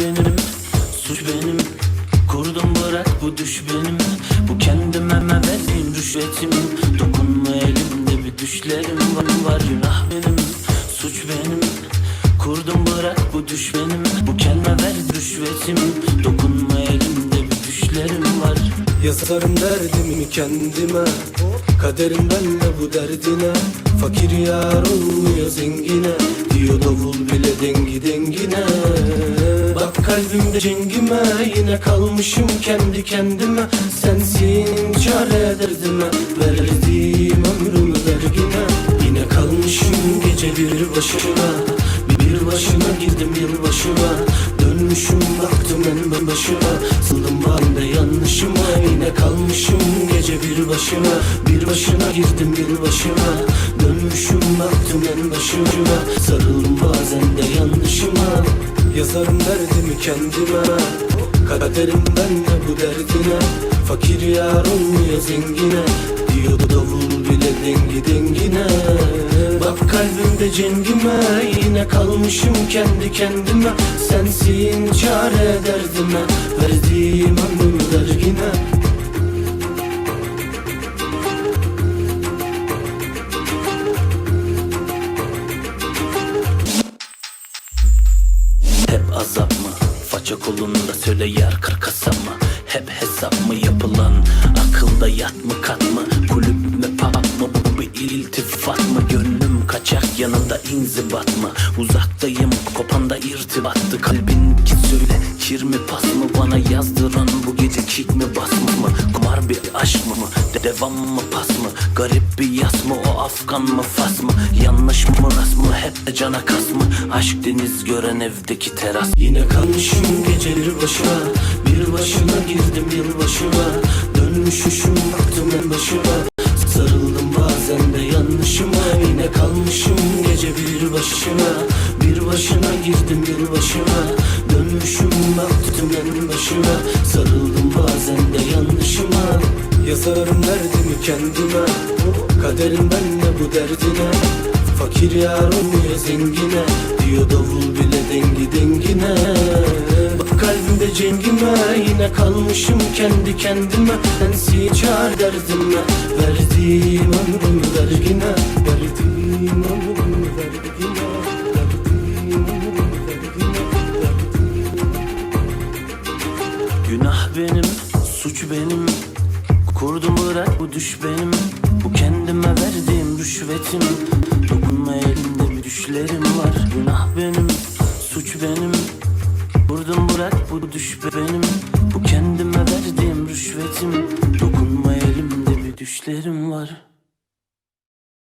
benim, suç benim. Kurdum bırak bu düş benim. Bu kendime verdiğim rüşvetim. Dokunma elimde bir düşlerim. Var, var Günah benim, suç benim. Kurdum bırak bu düş benim. Bu kendime ver rüşvetim. Dokunma elimde bir düşlerim var. Yazarım derdimi kendime. Kaderimden de bu derdine. Fakir yar olmuyor zengine. Diyor davul bile kalbimde cengime Yine kalmışım kendi kendime. Sensin çare derdime Verdiğim ömrümü vergine Yine kalmışım gece bir başına Bir başına girdim yılbaşına Dönmüşüm baktım en başıma Sıldım ben de yanlışıma. Yine kalmışım gece bir başına Bir başına girdim yılbaşına Dönmüşüm baktım en başıma Sarıldım bazen de yanlışıma Yazarım derdimi kendime. Kaderimden de bu derdine. Fakir yar olmuyor zengine? Diyordu davul bile dengi dengine. Bak kalbimde cengime Yine kalmışım kendi kendime. Sensin çare derdime Verdiğim ömrümü kolunda söyle yer karkasa mı? Hep hesap mı yapılan? Akılda yat mı kat mı? Kulüp mü pub yanında inzibat mı? Uzaktayım kopanda irtibattı Kalbin ki söyle kir mi pas mı? Bana yazdıran bu gece kick mi basma mı? Kumar bir aşk mı? De- Devam mı pas mı? Garip bir yas mı? O Afgan mı Fas mı? Yanlış mı rast mı? Hep de cana kas mı? Aşk deniz gören evdeki teras Yine kalmışım gece bir başına Bir başına girdim yılbaşına Dönmüşüşüm baktım en başıma Kalmışım gece bir başına. Bir başına girdim yılbaşına Dönmüşüm baktım en başıma Sarıldım bazen de yanlışıma. Yazarım derdimi kendime. Kaderimden de bu derdine. Fakir yar olmuyor zengine. Diyor davul bile dengi dengine. Bak kalbimde cengime. Yine kalmışım kendi kendime. Sensin çare derdime. Verdiğim ömrümü benim. Kurdum bırak bu düş benim. Bu kendime verdiğim rüşvetim. Dokunma elimde bir düşlerim var. Günah benim, suç benim. Kurdum bırak bu düş benim. Bu kendime verdiğim